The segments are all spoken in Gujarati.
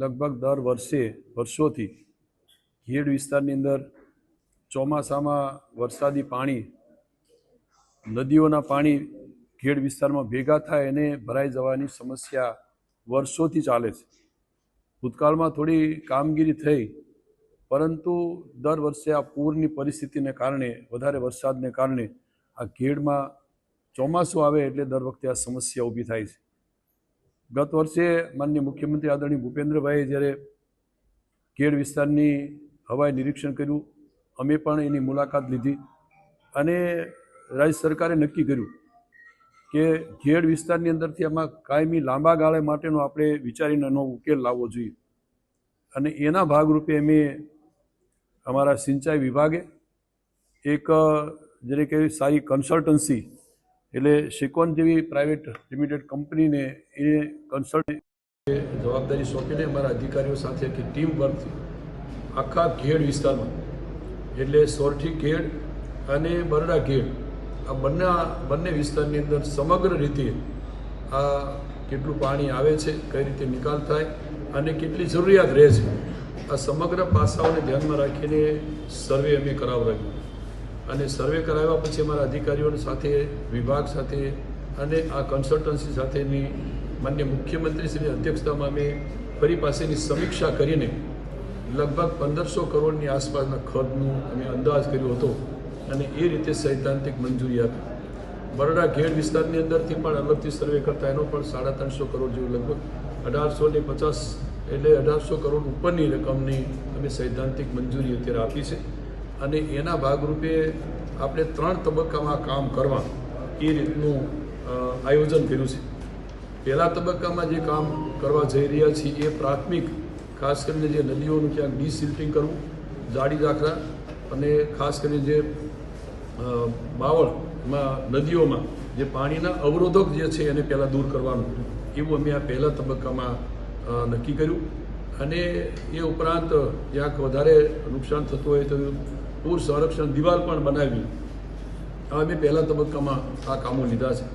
લગભગ દર વર્ષે, વર્ષોથી ખેડ વિસ્તારની અંદર ચોમાસામાં વરસાદી પાણી, નદીઓના પાણી ખેડ વિસ્તારમાં ભેગા થાય અને ભરાઈ જવાની સમસ્યા વર્ષોથી ચાલે છે. ભૂતકાળમાં થોડી કામગીરી થઈ, પરંતુ દર વર્ષે આ પૂરની પરિસ્થિતિને કારણે, વધારે વરસાદને કારણે આ ખેડમાં ચોમાસું આવે એટલે દર વખતે આ સમસ્યા ઊભી થાય છે. ગત વર્ષે માનનીય મુખ્યમંત્રી આદરણીય ભૂપેન્દ્રભાઈએ જ્યારે કેડ વિસ્તારની હવાઈ નિરીક્ષણ કર્યું, અમે પણ એની મુલાકાત લીધી અને રાજ્ય સરકારે નક્કી કર્યું કે ઘેડ વિસ્તારની અંદરથી આમાં કાયમી લાંબા ગાળે માટેનો આપણે વિચારીને એનો ઉકેલ લાવવો જોઈએ. અને એના ભાગરૂપે અમે અમારા સિંચાઈ વિભાગે એક જેને કહેવાય સારી કન્સલ્ટન્સી એટલે સિકોન જેવી પ્રાઇવેટ લિમિટેડ કંપનીને એ કન્સલ્ટ જવાબદારી સોંપીને અમારા અધિકારીઓ સાથે કે ટીમ વર્કથી આખા ઘેડ વિસ્તારમાં. એટલે સોરઠી ઘેડ અને બરડા ઘેડ. આ બંને બંને વિસ્તારની અંદર સમગ્ર રીતે આ કેટલું પાણી આવે છે, કઈ રીતે નિકાલ થાય અને કેટલી જરૂરિયાત રહે છે, આ સમગ્ર પાસાઓને ધ્યાનમાં રાખીને સર્વે અમે કરાવડાવ્યું. અને સર્વે કરાવ્યા પછી અમારા અધિકારીઓની સાથે, વિભાગ સાથે અને આ કન્સલ્ટન્સી સાથેની માન્ય મુખ્યમંત્રીશ્રીની અધ્યક્ષતામાં અમે ફરી પાસેની સમીક્ષા કરીને લગભગ પંદરસો કરોડની આસપાસના ખર્ચનું અમે અંદાજ કર્યો હતો અને એ રીતે સૈદ્ધાંતિક મંજૂરી આપી. બરોડા ઘેડ વિસ્તારની અંદરથી પણ અલગથી સર્વે કરતા એનો પણ સાડા ત્રણસો કરોડ જેવું લગભગ અઢારસો ને પચાસ એટલે અઢારસો કરોડ ઉપરની રકમની અમે સૈદ્ધાંતિક મંજૂરી અત્યારે આપી છે. અને એના ભાગરૂપે આપણે ત્રણ તબક્કામાં કામ કરવા એ રીતનું આયોજન કર્યું છે. પહેલા તબક્કામાં જે કામ કરવા જઈ રહ્યા છીએ એ પ્રાથમિક, ખાસ કરીને જે નદીઓનું ક્યાંક ડિસિલ્ટિંગ કરવું જાડી રાખવા અને ખાસ કરીને જે બાવળમાં, નદીઓમાં જે પાણીના અવરોધક જે છે એને પહેલાં દૂર કરવાનું. એવું અમે આ પહેલા તબક્કામાં નક્કી કર્યું. અને એ ઉપરાંત ક્યાંક વધારે નુકસાન થતું હોય તો પૂર સંરક્ષણ દિવાલ પણ બનાવી. હવે મેં પહેલા તબક્કામાં આ કામો લીધા છે.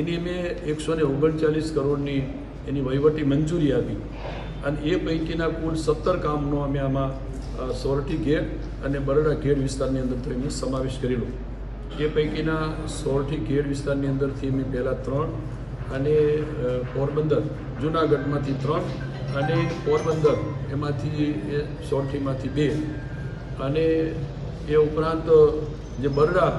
એની મેં એકસો ને ઓગણચાલીસ કરોડની એની વહીવટી મંજૂરી આપી. અને એ પૈકીના કુલ સત્તર કામનો અમે આમાં સોરઠી ઘેર અને બરોડા ઘેર વિસ્તારની અંદર અમે સમાવેશ કરેલો. એ પૈકીના સોરઠી ઘેર વિસ્તારની અંદરથી અમે પહેલાં ત્રણ અને પોરબંદર, જૂનાગઢમાંથી ત્રણ અને પોરબંદર એમાંથી એ સોરઠીમાંથી બે અને એ ઉપરાંત જે બરડા,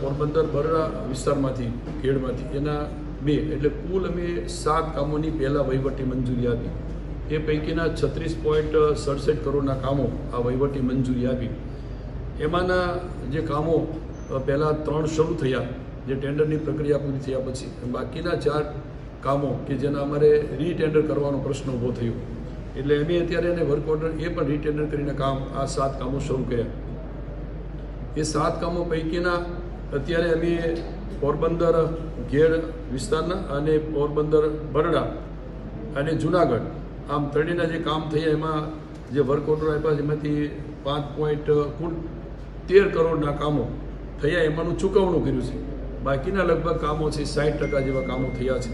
પોરબંદર બરડા વિસ્તારમાંથી, ખેડમાંથી, એના બે, એટલે કુલ અમે સાત કામોની પહેલાં વહીવટી મંજૂરી આપી. એ પૈકીના છત્રીસ પોઈન્ટ સડસઠ કરોડના કામો આ વહીવટી મંજૂરી આપી. એમાંના જે કામો પહેલાં ત્રણ શરૂ થયા, જે ટેન્ડરની પ્રક્રિયા પૂરી થયા પછી. બાકીના ચાર કામો કે જેના અમારે રીટેન્ડર કરવાનો પ્રશ્ન ઊભો થયો. એટલે અમે અત્યારે એને વર્ક ઓર્ડર એ પણ રીટેન્ડર કરીને કામ, આ સાત કામો શરૂ કર્યા. એ સાત કામો પૈકીના અત્યારે અમે પોરબંદર, ઘેડ વિસ્તારના અને પોરબંદર, બરડા અને જુનાગઢ, આમ ત્રણેયના જે કામ થયા એમાં જે વર્ક ઓર્ડર આપ્યા એમાંથી પાંચ પોઈન્ટ કુલ તેર કરોડના કામો થયા, એમાંનું ચૂકવણું કર્યું છે. બાકીના લગભગ કામો છે સાઠ ટકા જેવા કામો થયા છે.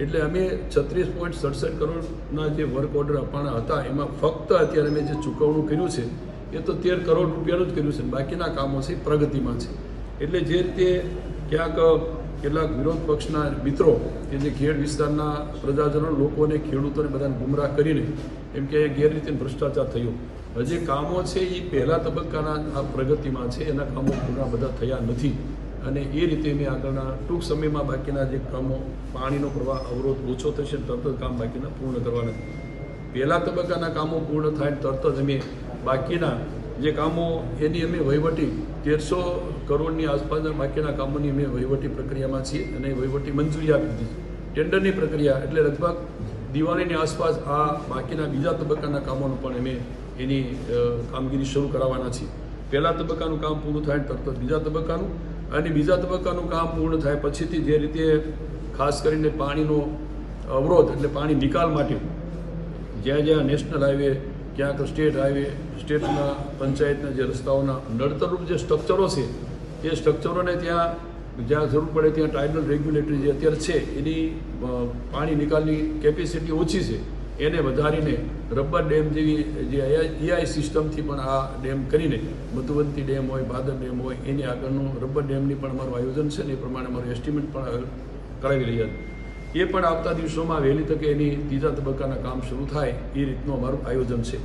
એટલે અમે છત્રીસ પોઈન્ટ સડસઠ કરોડના જે વર્ક ઓર્ડર આપવાના હતા, એમાં ફક્ત અત્યારે અમે જે ચૂકવણું કર્યું છે, એ તો તેર કરોડ રૂપિયાનું જ કર્યું છે બાકીના કામો છે પ્રગતિમાં છે. એટલે જે રીતે ક્યાંક કેટલાક વિરોધ પક્ષના મિત્રો કે જે ખેડ વિસ્તારના પ્રજાજનો, લોકોને, ખેડૂતોને બધાને ગુમરાહ કરીને એમ કે ગેરરીતિ ભ્રષ્ટાચાર થયો. હજી કામો છે એ પહેલા તબક્કાના આ પ્રગતિમાં છે, એના કામો પૂરા બધા થયા નથી. અને એ રીતે મેં આગળના ટૂંક સમયમાં બાકીના જે કામો, પાણીનો પ્રવાહ અવરોધ ઓછો થશે તરત જ કામ બાકીના પૂર્ણ કરવાના. પહેલા તબક્કાના કામો પૂર્ણ થાય તરત જ અમે બાકીના જે કામો એની અમે વહીવટી તેરસો કરોડની આસપાસના બાકીના કામોની અમે વહીવટી પ્રક્રિયામાં છીએ અને વહીવટી મંજૂરી આપી દીધી ટેન્ડરની પ્રક્રિયા એટલે લગભગ દિવાળીની આસપાસ આ બાકીના બીજા તબક્કાના કામોનું પણ અમે એની કામગીરી શરૂ કરાવવાના છીએ. પહેલા તબક્કાનું કામ પૂરું થાય તરત જ બીજા તબક્કાનું અને બીજા તબક્કાનું કામ પૂર્ણ થાય પછીથી જે રીતે ખાસ કરીને પાણીનો અવરોધ એટલે પાણી નિકાલ માટે જ્યાં જ્યાં નેશનલ હાઈવે, ક્યાંક સ્ટેટ હાઈવે, સ્ટેટના પંચાયતના જે રસ્તાઓના નડતરરૂપ જે સ્ટ્રક્ચરો છે, એ સ્ટ્રક્ચરોને ત્યાં જ્યાં જરૂર પડે ત્યાં ટાઇડલ રેગ્યુલેટરી જે અત્યારે છે, એની પાણી નિકાલની કેપેસિટી ઓછી છે. એને વધારીને રબર ડેમ જેવી જે એઆઈ સિસ્ટમથી પણ આ ડેમ કરીને મધુવંતી ડેમ હોય, ભાદર ડેમ હોય, એની આગળનું રબર ડેમની પણ અમારું આયોજન છે ને એ પ્રમાણે અમારું એસ્ટિમેટ પણ કરાવી રહ્યા છે. એ પણ આવતા દિવસોમાં વહેલી તકે એની ત્રીજા તબક્કાના કામ શરૂ થાય એ રીતનું અમારું આયોજન છે.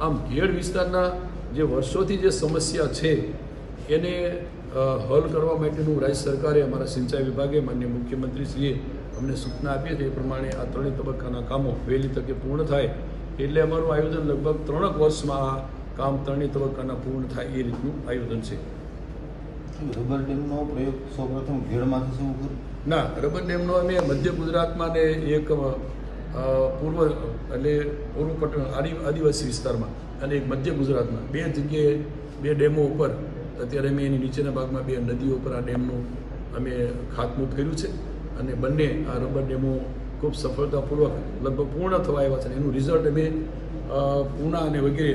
આમ ઘેડ વિસ્તારના જે વર્ષોથી જે સમસ્યા છે, એને હલ કરવા માટેનું રાજ્ય સરકારે અમારા સિંચાઈ વિભાગે, માન્ય મુખ્યમંત્રીશ્રીએ અમને સૂચના આપીએ છીએ એ પ્રમાણે આ ત્રણેય તબક્કાના કામો વહેલી તકે પૂર્ણ થાય. એટલે અમારું આયોજન લગભગ ત્રણેક વર્ષમાં આ કામ ત્રણેય તબક્કાના પૂર્ણ થાય એ રીતનું આયોજન છે. રબર ડેમનો પ્રયોગ સૌપ્રથમ ઘેડમાંથી શું કર્યો? ના રબર ડેમનો અમે મધ્ય ગુજરાતમાં ને એક પૂર્વ એટલે પૂર્વ પટણ આદિ આદિવાસી વિસ્તારમાં અને એક મધ્ય ગુજરાતમાં. બે જગ્યાએ બે ડેમો ઉપર અત્યારે અમે એની નીચેના ભાગમાં બે નદીઓ ઉપર આ ડેમનું અમે ખાતમુહૂર્ત કર્યું છે. અને બંને આ રબર ડેમો ખૂબ સફળતાપૂર્વક લગભગ પૂર્ણ થવા આવ્યા છે અને એનું રિઝલ્ટ અમે પૂના અને વગેરે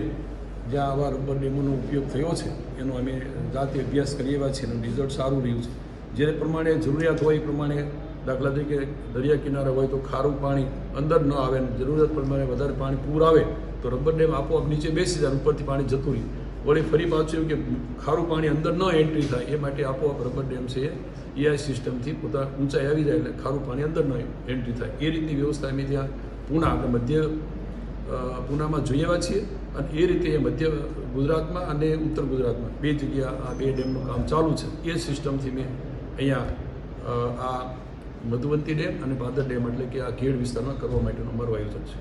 જ્યાં આવા રબર ડેમોનો ઉપયોગ થયો છે, એનો અમે જાતે અભ્યાસ કરી એવા છીએ એનું રિઝલ્ટ સારું રહ્યું છે. જે પ્રમાણે જરૂરિયાત હોય એ પ્રમાણે દાખલા તરીકે દરિયા કિનારા હોય તો ખારું પાણી અંદર ન આવે અને જરૂરિયાત પ્રમાણે વધારે પાણી પૂર આવે તો રબર ડેમ આપોઆપ નીચે બેસી જાય ઉપરથી પાણી જતું રહ્યું વળી ફરી પાછું કે ખારું પાણી અંદર ન એન્ટ્રી થાય એ માટે આપોઆપ રબર ડેમ છે એઆઈ સિસ્ટમથી પોતા ઊંચાઈ આવી જાય એટલે ખારું પાણી અંદર ન એન્ટ્રી થાય. એ રીતની વ્યવસ્થા અમે ત્યાં પૂના આપણે મધ્ય પૂનામાં જોઈ આવ્યા છીએ અને એ રીતે એ મધ્ય ગુજરાતમાં અને ઉત્તર ગુજરાતમાં બે જગ્યા આ બે ડેમનું કામ ચાલુ છે. એ સિસ્ટમથી મેં અહીંયા આ મધુવંતી ડેમ અને ભાદર ડેમ એટલે કે આ ખેડ વિસ્તારમાં કરવા માટેનું અમારું આયોજન છે.